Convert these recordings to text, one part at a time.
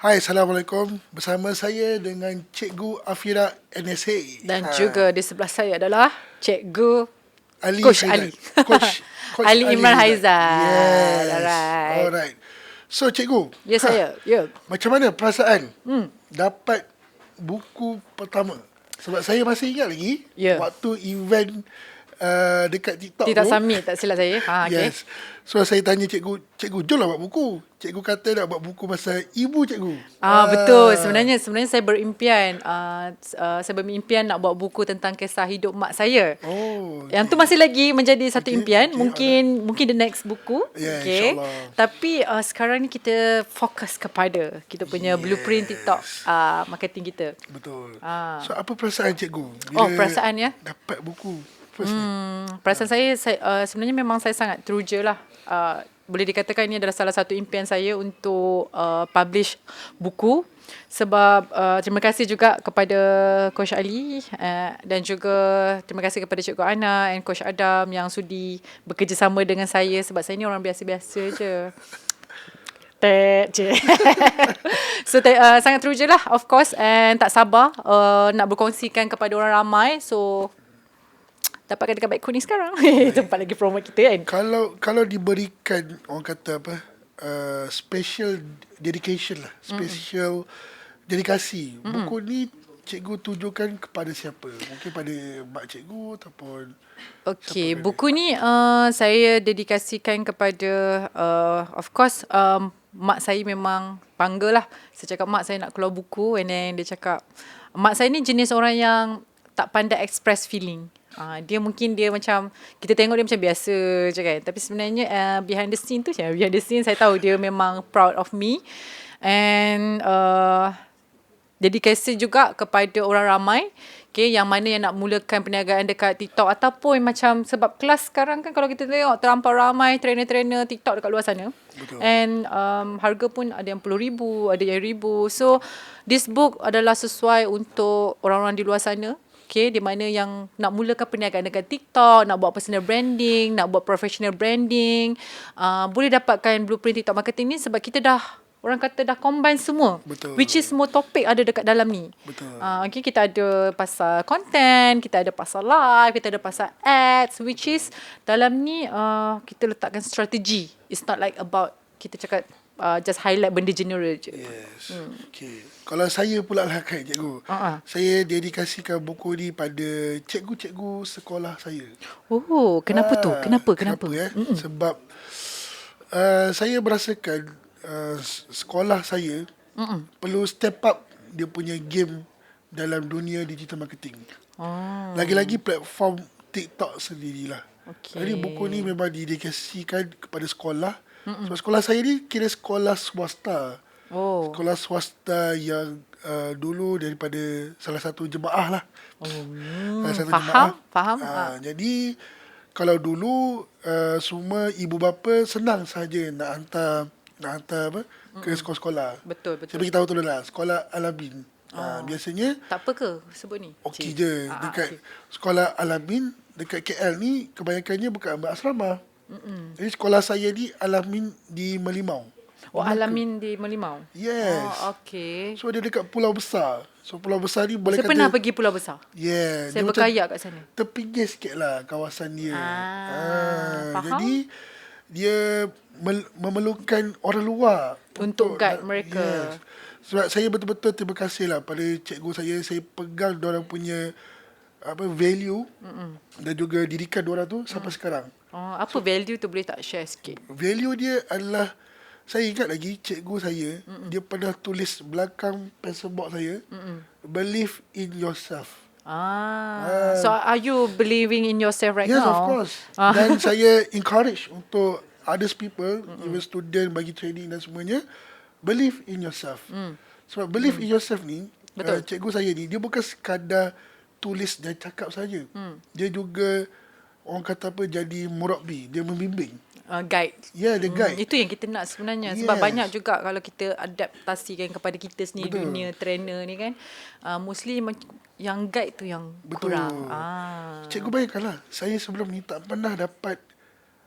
Hai, Assalamualaikum. Bersama saya dengan Cikgu Afira NSA. Dan Ha, juga di sebelah saya adalah Cikgu Ali Coach. Ali. Coach, Coach Ali Imran Haizat. Yes. Alright. Alright. So, Cikgu. Ya saya. Ya. Macam mana perasaan hmm. dapat buku pertama? Sebab saya masih ingat lagi Ya. waktu event uh, dekat TikTok Tidak tu. summit tak silap saya. Ha. Yes. So saya tanya cikgu, cikgu jomlah buat buku. Cikgu kata nak buat buku pasal ibu cikgu. Ah betul. Sebenarnya sebenarnya saya berimpian uh, uh, saya bermimpian nak buat buku tentang kisah hidup mak saya. Oh. Yang tu masih lagi menjadi satu Okey, impian. okey, Mungkin mungkin the next buku. Ya, Okey. insyaAllah. Tapi uh, sekarang ni kita fokus kepada kita punya Yes. blueprint TikTok uh, marketing kita. Betul. Ah. So apa perasaan cikgu? Oh, perasaan ya? Dapat buku. First. Hmm, perasaan saya, saya uh, sebenarnya memang saya sangat teruja lah. Uh, boleh dikatakan ini adalah salah satu impian saya untuk uh, publish buku sebab uh, terima kasih juga kepada Coach Ali uh, dan juga terima kasih kepada Cikgu Ana and Coach Adam yang sudi bekerjasama dengan saya sebab saya ni orang biasa-biasa je. Tek je. so te, uh, sangat teruja lah of course and tak sabar uh, nak berkongsikan kepada orang ramai. So dapatkan dekat baik kuning sekarang. Tempat lagi promo kita kan. Kalau kalau diberikan orang kata apa? Uh, special dedication lah. Special dedikasi. Buku ni cikgu tujukan kepada siapa? Mungkin pada mak cikgu ataupun Siapa buku ni uh, saya dedikasikan kepada uh, of course um, mak saya memang bangga lah. Saya cakap mak saya nak keluar buku and then dia cakap mak saya ni jenis orang yang tak pandai express feeling. Uh, dia mungkin dia macam kita tengok dia macam biasa je kan. Tapi sebenarnya uh, behind the scene tu macam behind the scene saya tahu dia memang proud of me. And uh, dedikasi juga kepada orang ramai. Okay, yang mana yang nak mulakan perniagaan dekat TikTok ataupun macam sebab kelas sekarang kan kalau kita tengok terlampau ramai trainer-trainer TikTok dekat luar sana. Betul. and um, harga pun ada yang puluh ribu ada yang ribu. So this book adalah sesuai untuk orang-orang di luar sana Okay, di mana yang nak mulakan perniagaan dekat TikTok, nak buat personal branding, nak buat professional branding, uh, boleh dapatkan blueprint TikTok marketing ni sebab kita dah orang kata dah combine semua. Betul. Which is semua topik ada dekat dalam ni. Betul. Uh, okay, kita ada pasal content, kita ada pasal live, kita ada pasal ads, which is dalam ni uh, kita letakkan strategi. It's not like about kita cakap uh, just highlight benda general je. Yes. Hmm. Okay. Kalau saya pula lah kan cikgu. Ah, ah. Saya dedikasikan buku ni pada cikgu-cikgu sekolah saya. Oh, kenapa tu? Ah, Kenapa? Kenapa? eh? Sebab uh, saya merasakan uh, sekolah saya Mm-mm. perlu step up dia punya game dalam dunia digital marketing. Oh. Lagi-lagi platform TikTok sendirilah. Okey. Jadi buku ni memang didedikasikan kepada sekolah. Mm-mm. Sebab sekolah saya ni kira sekolah swasta. Oh. Sekolah swasta yang uh, dulu daripada salah satu jemaah lah. Oh, Salah satu faham, jemaah. faham. Uh, jadi kalau dulu uh, semua ibu bapa senang saja nak hantar nak hantar apa ke sekolah-sekolah. Betul, betul. Saya bagi tahu tu dulu lah. Sekolah Alamin. Oh. Uh, biasanya Tak apa ke sebut ni? okey Cik. je. Ah, ah, Dekat okey. sekolah Alamin dekat KL ni kebanyakannya bukan berasrama. Mm-mm. Jadi sekolah saya ni Alamin di Melimau. Oh, Alamin di Melimau? Yes. Oh, okey. So dia dekat pulau besar. So pulau besar ni boleh Saya kata pernah pergi Pulau Besar. Yeah, Saya berkayak kat sana. terpinggir sikit lah kawasan dia. Ah, faham. Jadi dia memerlukan orang luar Untuk guide mereka. Sebab saya betul-betul terima kasih lah pada cikgu saya. Saya pegang orang punya apa value Mm-mm. dan juga didikan orang tu sampai sekarang. Oh, apa so, value tu boleh tak share sikit? Value dia adalah saya ingat lagi cikgu saya Mm-mm. dia pernah tulis belakang pencil box saya Mm-mm. believe in yourself. Ah, so are you believing in yourself right yes, now? of course. Ah. Dan saya encourage untuk others people, mm even student bagi training dan semuanya, believe in yourself. Mm. Sebab believe mm. in yourself ni, Betul. Uh, cikgu saya ni, dia bukan sekadar tulis dan cakap saja. Mm. Dia juga orang kata apa jadi murabbi, dia membimbing. Uh, guide. Ya, yeah, dia guide. Hmm, itu yang kita nak sebenarnya sebab Yes. banyak juga kalau kita adaptasikan kepada kita sendiri Betul. dunia trainer ni kan uh, mostly yang guide tu yang Betul. kurang. Ah. Cikgu bayangkanlah, saya sebelum ni tak pernah dapat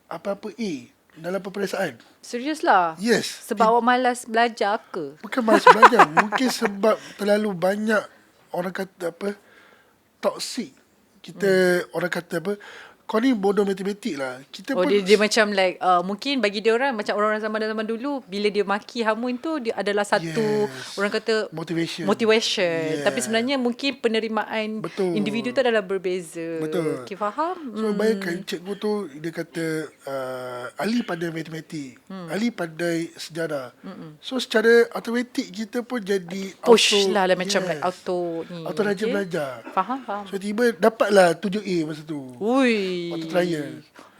apa-apa A dalam peperiksaan. Serius lah. Yes. Sebab awak malas belajar ke? Bukan malas belajar. Mungkin sebab terlalu banyak orang kata apa, toxic. Kita hmm. orang kata apa, kau ni bodoh matematik lah. Kita Oh pun dia, dia macam like uh, mungkin bagi dia orang macam orang-orang zaman zaman dulu bila dia maki hamun tu dia adalah satu Yes. orang kata Motivation. motivation. Yeah. Tapi sebenarnya mungkin penerimaan Betul. individu tu adalah berbeza. Betul. Okay, faham? So hmm. bayangkan cikgu tu dia kata uh, ahli pada matematik, hmm. ahli pandai sejarah. Hmm. So secara automatik kita pun jadi Push auto, lah, lah macam like auto ni. Auto rajin belajar. Faham, faham. So tiba dapatlah 7A masa tu. Ui. Waktu trial.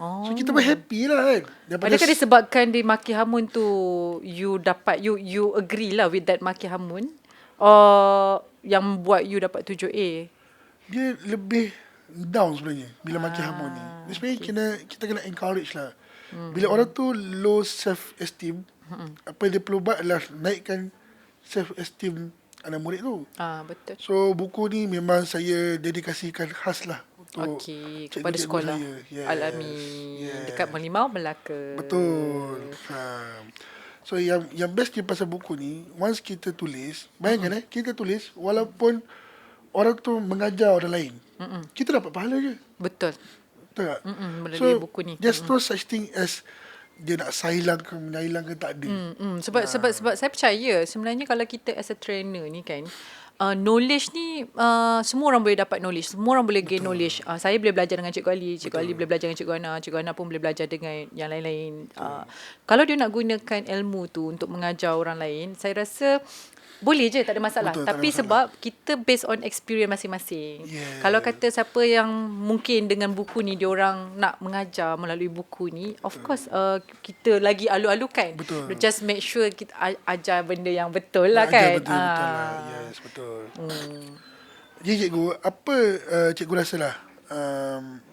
Oh. So kita pun happy lah kan. Daripada Adakah disebabkan dia maki hamun tu you dapat you you agree lah with that maki hamun or yang buat you dapat 7A? dia lebih down sebenarnya bila maki Ah, hamun ni. Dia sebenarnya kena kita kena encourage lah. Bila orang tu low self esteem, apa yang dia perlu buat adalah naikkan self esteem anak murid tu. Ah betul. So buku ni memang saya dedikasikan khas lah Okey, cikgu-cikgu kepada sekolah. Yes. Alami Yes. dekat Melimau Melaka. Betul. Ha. So yang yang bestnya pasal buku ni, once kita tulis, bayangkan eh, kita tulis walaupun orang tu mengajar orang lain. Mm-mm. Kita dapat pahala je. Betul. Betul tak? Mm-mm, melalui so, buku ni. There's no such thing as dia nak sailang ke menailang ke tak ada. Hmm. sebab sebab sebab saya percaya sebenarnya kalau kita as a trainer ni kan uh, knowledge ni uh, semua orang boleh dapat knowledge. Semua orang boleh gain knowledge. Uh, saya boleh belajar dengan Cikgu Ali, Cikgu Ali boleh belajar dengan Cikgu Ana, Cikgu Ana pun boleh belajar dengan yang lain-lain. Uh, kalau dia nak gunakan ilmu tu untuk mengajar orang lain, saya rasa boleh je tak ada masalah. Betul, tak ada Tapi masalah. sebab kita based on experience masing-masing. Yeah. Kalau kata siapa yang mungkin dengan buku ni dia orang nak mengajar melalui buku ni, of course uh, kita lagi alu-alukan. Betul. Just make sure kita ajar benda yang betul lah Nak kan. ajar betul, betul lah. Ah. Yes, betul. Hmm. Jadi cikgu, apa uh, cikgu rasa lah um,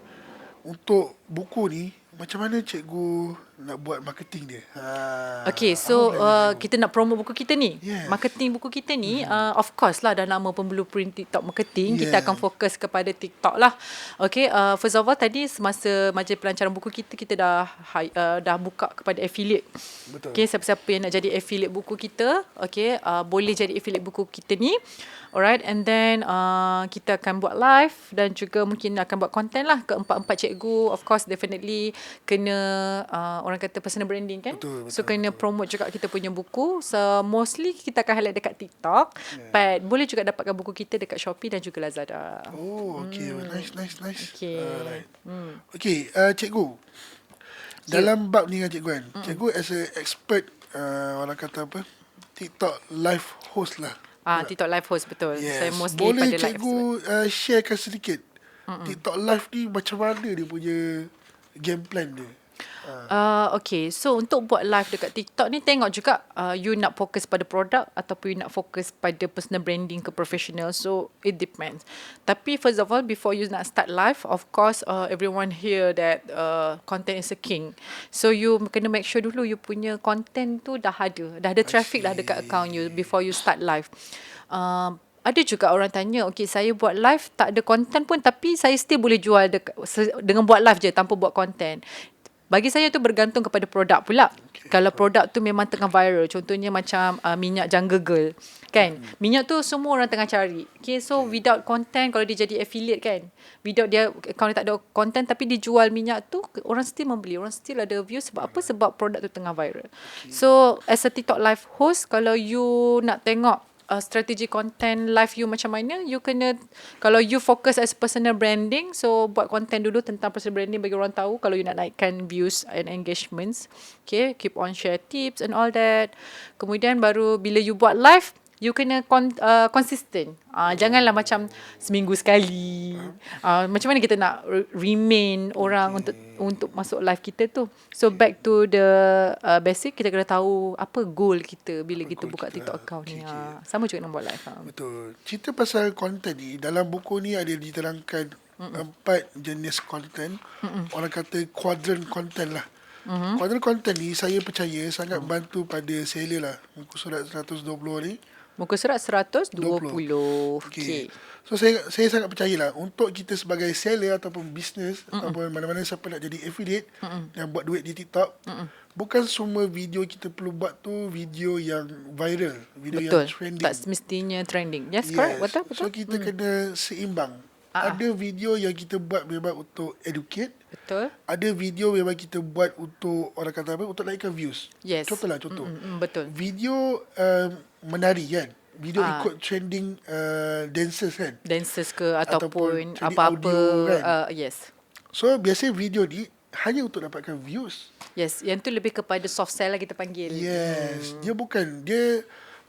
untuk buku ni, macam mana cikgu nak buat marketing dia? Ha, Okay, so uh, kita nak promo buku kita ni. Yes. Marketing buku kita ni, uh, of course lah dah nama pun blueprint TikTok marketing. Kita Yeah. akan fokus kepada TikTok lah. Okay, uh, first of all tadi semasa majlis pelancaran buku kita, kita dah uh, dah buka kepada affiliate. Betul. Okay, siapa-siapa yang nak jadi affiliate buku kita, okay, uh, boleh jadi affiliate buku kita ni. Alright, and then uh, kita akan buat live dan juga mungkin akan buat content lah keempat-empat cikgu. Of course, definitely kena uh, orang kata personal branding kan. Betul, So betul, kena promote juga kita punya buku. So mostly kita akan highlight dekat TikTok. Yeah. But boleh juga dapatkan buku kita dekat Shopee dan juga Lazada. Oh, okay. Nice, nice, nice. Okay. Alright. Okay, uh, cikgu. Dalam bab ni kan cikgu kan. Cikgu as a expert, uh, orang kata apa, TikTok live host lah. Ah, TikTok live host betul. Yes. Saya mostly Boleh pada live. cikgu uh, sharekan sedikit. TikTok live ni macam mana dia punya game plan dia? Uh, okay, so untuk buat live dekat TikTok ni tengok juga uh, you nak fokus pada produk ataupun you nak fokus pada personal branding ke professional. So it depends. Tapi first of all, before you nak start live, of course uh, everyone hear that uh, content is a king. So you kena make sure dulu you punya content tu dah ada, dah ada traffic dah dekat account you before you start live. Uh, ada juga orang tanya, okay saya buat live tak ada content pun tapi saya still boleh jual dekat, dengan buat live je tanpa buat content. Bagi saya tu bergantung kepada produk pula. Okay. Kalau produk tu memang tengah viral, contohnya macam uh, minyak jungle girl, kan? Hmm. Minyak tu semua orang tengah cari. Okay, so okay. without content kalau dia jadi affiliate kan, without dia kalau dia tak ada content tapi dia jual minyak tu, orang still membeli, orang still ada view sebab apa? Sebab produk tu tengah viral. Okay. So as a TikTok live host, kalau you nak tengok uh, strategi content live you macam mana you kena kalau you fokus as personal branding so buat content dulu tentang personal branding bagi orang tahu kalau you nak naikkan views and engagements. Okay keep on share tips and all that. Kemudian baru bila you buat live you kena con, uh, consistent. Uh, janganlah macam seminggu sekali. Uh, macam mana kita nak re- remain orang untuk untuk masuk live kita tu. So back to the uh, basic kita kena tahu apa goal kita bila kita goal buka kita. TikTok account ni. Okay, okay. Uh, sama juga nak buat live. Uh. Betul. Cerita pasal konten ni, dalam buku ni ada diterangkan Mm-mm. empat jenis konten. Mm-mm. Orang kata quadrant konten lah. Mm-hmm. Quadrant konten ni saya percaya sangat bantu pada seller lah. Muka surat 120 ni. Muka surat 120. 20. Okey. So saya saya sangat percayalah untuk kita sebagai seller ataupun bisnes ataupun mana-mana siapa nak jadi affiliate Mm-mm. yang buat duit di TikTok, Mm-mm. bukan semua video kita perlu buat tu video yang viral, video Betul. yang trending. Tak semestinya trending. Yes, correct. Betul, betul. So kita mm. kena seimbang. Ah, ah. Ada video yang kita buat memang untuk educate, Betul. ada video memang kita buat untuk orang kata apa untuk naikkan views. Yes. Contohlah contoh. Mm, mm, betul. Video um, menari kan. Video Ah. ikut trending uh, dancers kan. Dancers ke Ataupun ataupun apa-apa. audio kan. Uh, yes. So biasanya video ni hanya untuk dapatkan views. Yes. Yang tu lebih kepada soft sell lah kita panggil. Yes. Dia bukan dia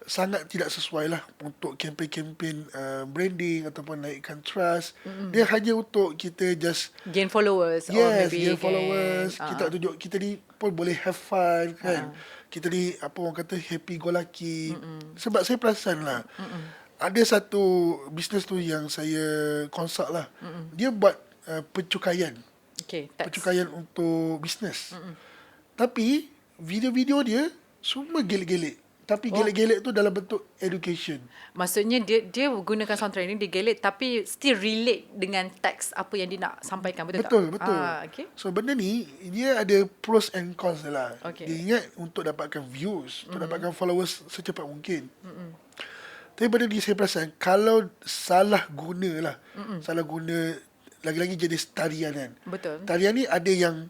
sangat tidak sesuai lah untuk kempen-kempen uh, branding ataupun naikkan trust. Mm-hmm. Dia hanya untuk kita just Gain followers. or Yes, maybe gain gain- followers. Ah, Kita ah. tunjuk kita ni pun boleh have fun kan. Kita ni apa orang kata happy go lucky. Sebab saya perasan lah. Ada satu bisnes tu yang saya consult lah. Dia buat uh, pencukaian. Okay. Pencukaian untuk bisnes. Tapi video-video dia semua gelik-gelik. Tapi Oh. gelik-gelik tu dalam bentuk education. Maksudnya dia dia gunakan sound training dia gelek tapi still relate dengan teks apa yang dia nak sampaikan betul, Betul, tak? betul. Ah, okay. So benda ni dia ada pros and cons lah. Okay. Dia ingat untuk dapatkan views, untuk dapatkan followers secepat mungkin. Tapi benda ni saya perasan kalau salah guna lah. Salah guna lagi-lagi jenis tarian kan. Betul. Tarian ni ada yang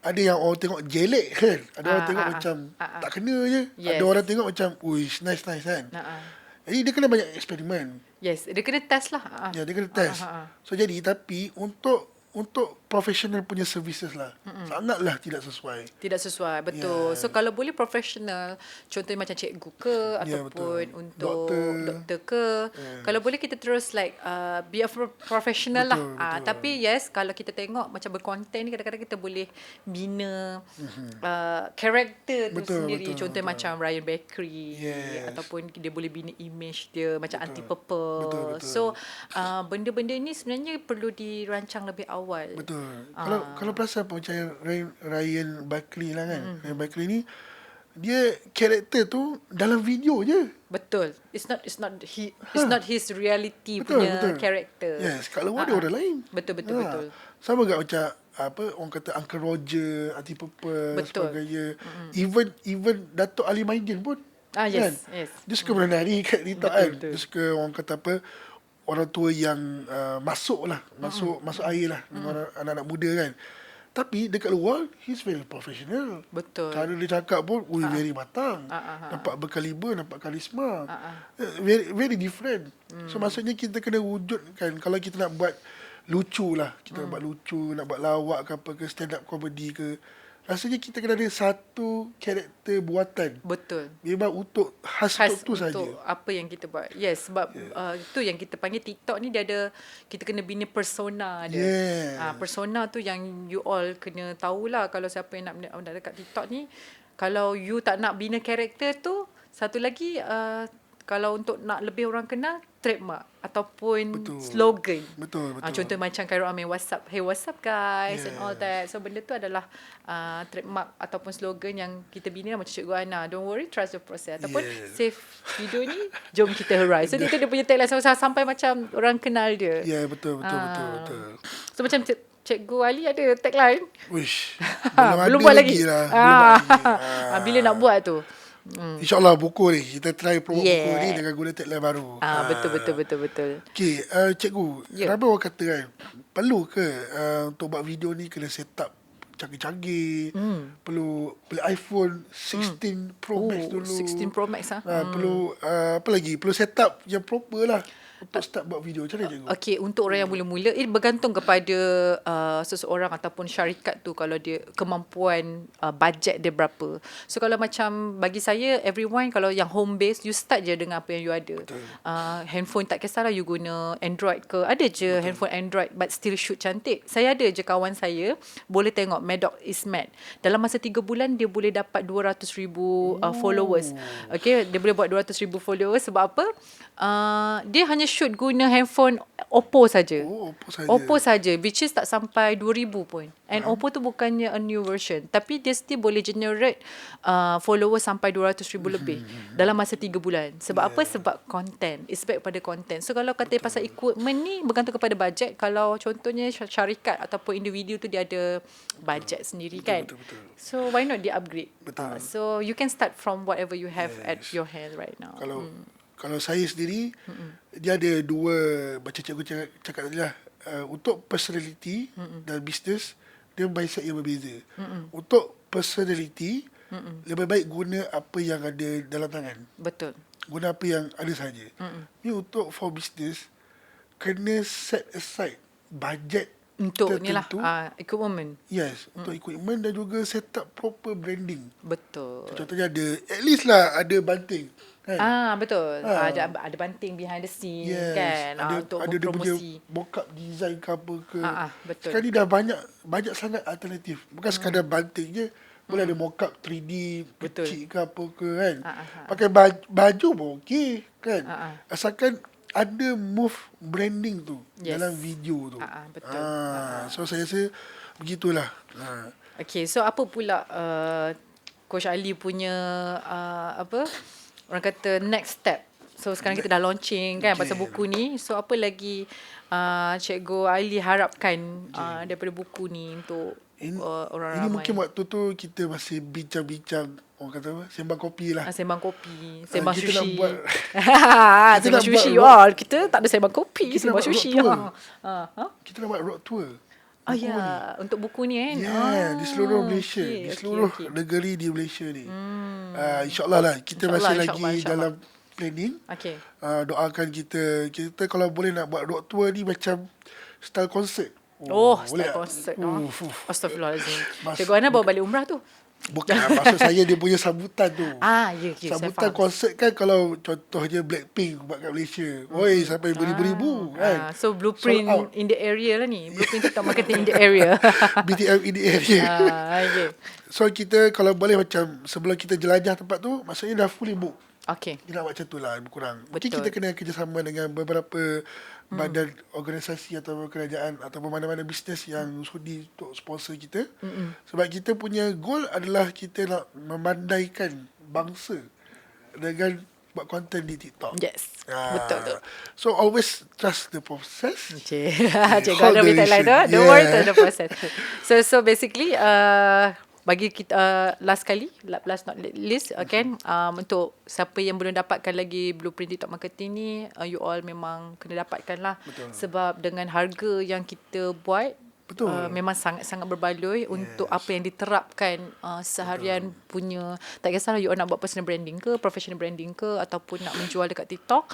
ada yang orang tengok jelek kan. Ada orang Ah, tengok ah, macam ah, ah. tak kena je. Yes. Ada orang tengok macam uish nice nice kan. Ah, ah. Jadi dia kena banyak eksperimen. Yes, dia kena test lah. Ah. Ya, dia kena test. Ah, ah, ah. So jadi tapi untuk untuk professional punya services lah, mm sangatlah tidak sesuai. Tidak sesuai, betul. Yeah. So kalau boleh profesional, contohnya macam cikgu ke Ya, ataupun betul. untuk Doktor. doktor, ke. Yes. Kalau boleh kita terus like uh, be a pro- professional lah. Betul, Ah, betul. tapi yes, kalau kita tengok macam berkonten ni kadang-kadang kita boleh bina uh, karakter tu Mhm. Betul, sendiri. betul, contohnya betul. macam Ryan Bakery Yes. ataupun dia boleh bina image dia macam anti purple. Betul, betul. So uh, benda-benda ni sebenarnya perlu dirancang lebih awal. Betul. Ah. Kalau kalau perasan apa macam Ryan, Ryan Buckley lah kan. Ryan Buckley ni dia karakter tu dalam video je. Betul. It's not it's not he it's not his reality Betul, punya betul. character. Yes, kat luar Ah, ada ah. orang lain. Betul betul Ha. betul. Sama juga macam apa orang kata Uncle Roger, Anti Purple Betul. sebagainya. Even even Datuk Ali Maidin pun Ah, yes, yes. Dia suka menari kat TikTok Betul, kan. betul. Dia suka orang kata apa orang tua yang uh, masuk lah, masuk masuk air lah dengan orang- anak-anak muda kan. Tapi dekat luar he's very professional. Betul. Cara dia cakap pun ui very matang. Ah. Nampak berkaliber, nampak karisma. Eh, Very very different. So maksudnya kita kena wujudkan kalau kita nak buat lucu lah. Kita nak Hmm. buat lucu, nak buat lawak ke apa ke stand up comedy ke. Rasanya kita kena ada satu karakter buatan. Betul. Memang untuk khas, Khas untuk tu saja. untuk apa yang kita buat. Yes, sebab yeah. uh, itu yang kita panggil TikTok ni dia ada kita kena bina persona dia. Yes. Ah persona tu yang you all kena tahulah kalau siapa yang nak nak dekat TikTok ni kalau you tak nak bina karakter tu satu lagi uh, kalau untuk nak lebih orang kenal trademark ataupun Betul. slogan. Betul, betul. Ah, contoh macam Khairul Amin WhatsApp, hey what's up guys and all Yes. that. So benda tu adalah uh, trademark ataupun slogan yang kita bina macam Cikgu Ana. Don't worry, trust the process. Ataupun Yes. save video ni, jom kita hurry. So itu dia punya tagline sampai, sampai macam orang kenal dia. Ya, yeah, betul, betul, Ah. betul, betul. So macam Cik- Cikgu Ali ada tagline. Wish. Belum ada buat lagi. Lah. Ah. Belum buat lagi. Ah, bila nak buat tu? InsyaAllah buku ni. Kita try promote Yeah. buku ni dengan guna tagline baru. Ah, betul betul betul betul. Okay, uh, cikgu. Ya. Kenapa orang kata kan, perlu ke uh, untuk buat video ni kena set up canggih-canggih. Hmm. Perlu beli iPhone 16 Pro Max Oh, dulu. 16 Pro Max ah. Uh, Perlu uh, apa lagi? Perlu set up yang proper lah untuk start buat video. Macam mana cikgu? Okey, untuk orang yang mula-mula ini bergantung kepada uh, seseorang ataupun syarikat tu kalau dia kemampuan uh, bajet dia berapa. So kalau macam bagi saya everyone kalau yang home base you start je dengan apa yang you ada. Uh, handphone tak kisahlah you guna Android ke. Ada je Betul. handphone Android but still shoot cantik. Saya ada je kawan saya boleh tengok Maddox Ismat. Dalam masa 3 bulan dia boleh dapat 200,000 uh, followers. Okey, dia boleh buat 200,000 followers sebab apa? Uh, dia hanya shoot guna handphone Oppo saja. Oh, Oppo saja. Oppo saja which is tak sampai 2000 pun. And Oppo tu bukannya a new version tapi dia still boleh generate uh, followers sampai 200,000 lebih dalam masa 3 bulan. Sebab apa? Sebab content. It's back pada content. So kalau kata pasal equipment ni bergantung kepada budget. Kalau contohnya sy- syarikat ataupun individu tu dia ada budget sendiri kan. betul, betul. So why not dia upgrade? Betul. Uh, so you can start from whatever you have at your hand right now. Kalau kalau saya sendiri dia ada dua macam cikgu cakap, cakap tadi lah uh, untuk personality dan business dia mindset yang berbeza. Untuk personality lebih baik guna apa yang ada dalam tangan. Betul. Guna apa yang ada saja. Ni untuk for business kena set aside budget Untuk ni lah uh, equipment. Yes, untuk equipment dan juga set up proper branding. Betul. Contohnya ada at least lah ada banting. Kan? Ah betul. Ah. Ah. Ada ada banting behind the scene Yes. kan ada, ah, untuk ada dia punya mock-up design ke apa ke. Ah, ah, betul. Sekarang ni dah banyak banyak sangat alternatif. Bukan sekadar banting je. Boleh ada mock-up 3D Hmm. Betul. kecil ke apa ke kan. Ah, ah, ah. Pakai baju, baju pun okey kan. Ah, ah. Asalkan ada move branding tu Yes. dalam video tu. Ah, ah, betul. Ah, so saya rasa begitulah. Ah. Okay, so apa pula uh, Coach Ali punya uh, apa orang kata next step. So sekarang kita dah launching kan Okay. pasal buku ni. So apa lagi uh, Cikgu Ali harapkan uh, daripada buku ni untuk Ini, uh, orang ini ramai. mungkin waktu tu kita masih bincang-bincang orang kata apa? Sembang kopi lah. Ah, sembang kopi, sembang kita nak sushi. buat- sembang nak buat sushi. road- Oh, kita tak ada sembang kopi, Kita nak sembang buat sushi. Ha. Ha. Kita nak buat road tour. Oh Buku ya, untuk buku ni kan. Ya, ah, di seluruh Malaysia, okey, di seluruh okey. negeri di Malaysia ni. Hmm. Uh, InsyaAllah lah, kita InsyaAllah, masih insyaAllah, lagi insyaAllah. dalam planning. Okey. Uh, doakan kita, kita kalau boleh nak buat road tour ni macam style concert. Oh, boleh style tak? concert. Uf, Oh. uf. Astagfirullahalazim. Mas- Cikgu Ana bawa balik umrah tu. Bukan, maksud saya dia punya sambutan tu. Ah, ya, ya, saya Sambutan konsert kan kalau contohnya Blackpink buat kat Malaysia. Oi, sampai beribu-ribu Ah, kan. so blueprint out. in the area lah ni. Blueprint TikTok marketing in the area. BTM in the area. ah, okay. So kita kalau boleh macam sebelum kita jelajah tempat tu, maksudnya dah fully book. Okay. Kita nak buat macam tu lah lebih kurang. Mungkin Betul. kita kena kerjasama dengan beberapa badan organisasi atau kerajaan atau mana-mana bisnes yang sudi untuk sponsor kita. Mm-mm. Sebab kita punya goal adalah kita nak memandaikan bangsa dengan buat konten di TikTok. Yes. Ah, Betul tu. So always trust the process. Cik, Cikgu boleh tagline tu. Don't worry Yeah. to the process. So, so basically, uh, bagi kita uh, last kali, la- last not least, okay, um, untuk siapa yang belum dapatkan lagi blueprint TikTok marketing ni, uh, you all memang kena dapatkan lah. Betul. Sebab dengan harga yang kita buat, Betul. Uh, memang sangat-sangat berbaloi yes. untuk apa yang diterapkan uh, seharian Betul. punya tak kisahlah you all nak buat personal branding ke professional branding ke ataupun nak menjual dekat TikTok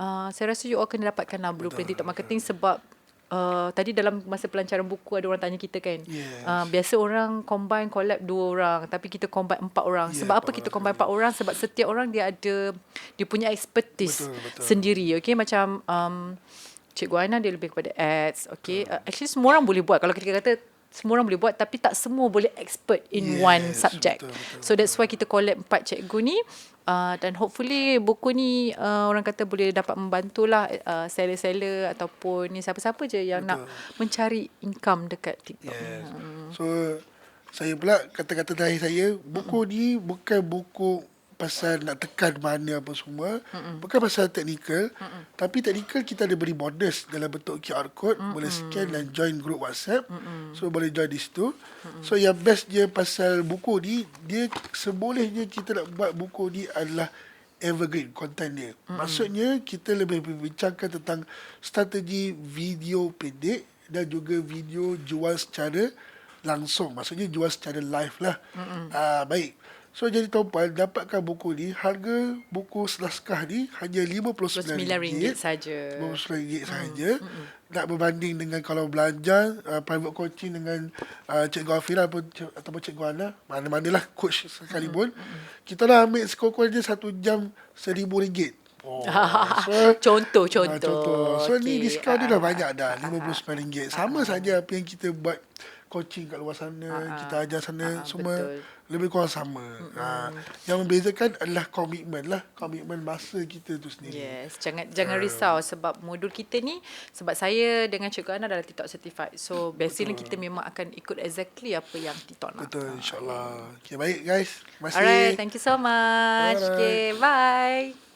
uh, saya rasa you all kena dapatkan lah blueprint TikTok marketing sebab Uh, tadi dalam masa pelancaran buku ada orang tanya kita kan Yes. uh, biasa orang combine collab dua orang tapi kita combine empat orang. Ya, sebab apa kita combine empat orang? Sebab setiap orang dia ada dia punya expertise Betul, betul. sendiri okay? Macam um, Cikgu Ana dia lebih kepada ads okay? Uh, actually semua orang boleh buat. Kalau kita kata semua orang boleh buat tapi tak semua boleh expert in Yes, one subject. betul, betul, so that's why kita collab empat cikgu ni uh, dan hopefully buku ni uh, orang kata boleh dapat membantulah uh, seller-seller ataupun ni siapa-siapa je yang betul. nak mencari income dekat TikTok Yes. Hmm. So saya pula kata-kata terakhir saya, buku ni bukan buku pasal nak tekan mana apa semua, Mm-mm. bukan pasal teknikal, Mm-mm. tapi teknikal kita ada beri bonus dalam bentuk QR code, Mm-mm. boleh scan dan join group WhatsApp. Mm-mm. So boleh join di situ. Mm-mm. So yang best dia pasal buku ni, dia sebolehnya kita nak buat buku ni adalah evergreen content dia. Mm-hmm. Maksudnya kita lebih membincangkan tentang strategi video pendek dan juga video jual secara langsung. Maksudnya jual secara live lah. Uh, baik. So jadi tuan-puan dapatkan buku ni harga buku selaskah ni hanya RM59 RM9 saja. RM59 saja. Nak berbanding dengan kalau belanja uh, private coaching dengan uh, Cikgu Afira ataupun, ataupun Cikgu Ana, mana-manalah coach sekalipun, kita dah ambil sekurang-kurangnya satu jam RM1,000. Oh, Contoh, Ah, contoh. contoh. So okay. ni diskaun dia dah Ah. banyak dah RM59. Sama saja apa yang kita buat coaching kat luar sana, Ah, kita ajar sana ah, semua betul. Lebih kurang sama. Ha, yang membezakan adalah komitmen lah, komitmen masa kita tu sendiri. Yes, jangan jangan risau sebab modul kita ni sebab saya dengan Cikgu Ana adalah TikTok certified. So basically kita memang akan ikut exactly apa yang TikTok nak. Betul, insyaAllah. Okay, baik guys. Terima kasih. Alright, thank you so much. Alright. Okay, bye.